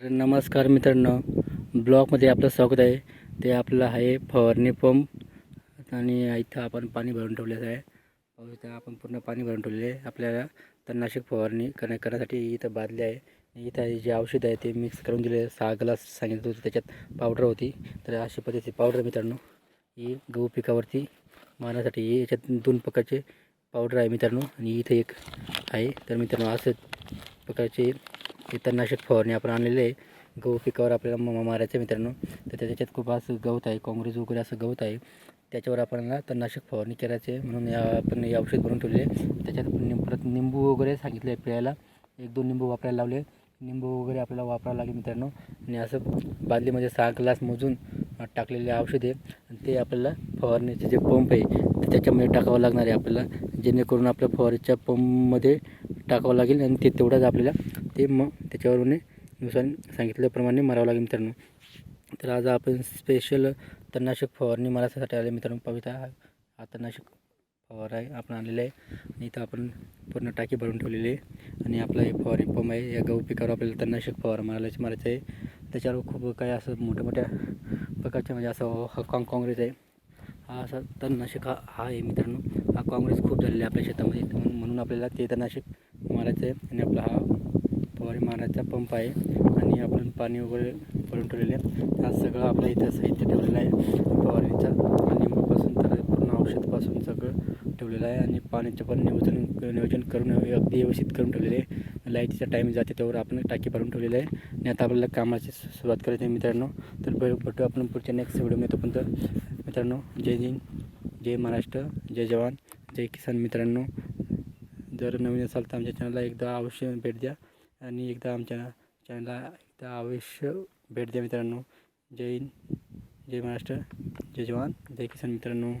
नमस्कार मित्रांनो. ब्लॉकमध्ये आपलं स्वागत आहे. ते आपलं आहे फवारणी पंप आणि इथं आपण पाणी भरून ठेवलेलं आहे. पाहू इथं आपण पूर्ण पाणी भरून ठेवलेलं आहे. आपल्याला तणनाशक फवारणी करण्या करण्यासाठी इथं बादली आहे. इथं जे औषध आहे ते मिक्स करून दिले सहा ग्लास सांगितलं होतं त्याच्यात पावडर होती. तर अशी पद्धतीची पावडर मित्रांनो. ही गहू पिकावरती मारण्यासाठी ही याच्यात दोन प्रकारचे पावडर आहे मित्रांनो. आणि इथं एक आहे. तर मित्रांनो असं प्रकारचे ते तणनाशक फवारणी आपण आणलेले आहे. गहू पिकावर आपल्याला म- मारायचं आहे मित्रांनो. तर त्याच्यात खूप असं गवत आहे काँग्रेस वगैरे असं गवत आहे. त्याच्यावर आपल्याला तणनाशक फवारणी करायचे आहे. म्हणून या आपण हे औषध भरून ठेवले त्याच्यात निम- परत निंबू वगैरे सांगितले पिळायला. एक दोन निंबू वापरायला लावले. निंबू वगैरे आपल्याला वापरावं लागेल मित्रांनो. आणि असं बादलीमध्ये सहा ग्लास मोजून टाकलेले औषध आहे. आणि ते आपल्याला फवारणीचे जे पंप आहे ते त्याच्यामध्ये टाकावं लागणार आहे आपल्याला. जेणेकरून आपल्या फवारीच्या पंपमध्ये टाकावं लागेल आणि ते तेवढंच आपल्याला ते मग त्याच्यावरून नुसार सांगितल्याप्रमाणे मारावं लागेल मित्रांनो. तर आज आपण स्पेशल तणनाशक फवारणी मारायसाठी आले मित्रांनो. पविता हा तणनाशक फवार आहे आपण आणलेला आहे. आणि इथं आपण पूर्ण टाकी भरून ठेवलेली आहे. आणि आपला हे फवारी पंप आहे या गहू पिकावर आपल्याला तणनाशक फवार मारायला मारायचं आहे. त्याच्यावर खूप काही असं मोठ्या मोठ्या प्रकारचे म्हणजे असं काँग्रेस आहे. हा असा तणनाशक हा हा आहे मित्रांनो. हा काँग्रेस खूप झालेला आहे आपल्या शेतामध्ये. म्हणून आपल्याला ते तणनाशक मारायचं आहे. आणि आपला हा फवारी मारण्याचा पंप आहे. आणि आपण पाणी वगैरे भरून ठेवलेले आहे हा सगळं आपल्या इथं साहित्य ठेवलेलं आहे. फवारणीचा. आणि तर पूर्ण औषधपासून सगळं ठेवलेलं आहे. आणि पाण्याचं पण नियोजन नियोजन करून अगदी व्यवस्थित करून ठेवलेले आहे. लाईटीचा टाईम जाते त्यावर आपण टाकी भरून ठेवलेलं आहे. आणि आता आपल्याला कामाची सुरुवात करायची आहे मित्रांनो. तर भेटू आपण पुढच्या नेक्स्ट व्हिडिओमध्ये तोपर्यंत मित्रांनो जय हिंद जय महाराष्ट्र जय जवान जय किसान मित्रांनो. जर नवीन असाल तर आमच्या चॅनलला एकदा अवश्य भेट द्या आणि एकदा आमच्या चॅनलला एकदा अवश्य भेट द्या मित्रांनो. जय हिंद जय महाराष्ट्र जय जवान जय किसान मित्रांनो.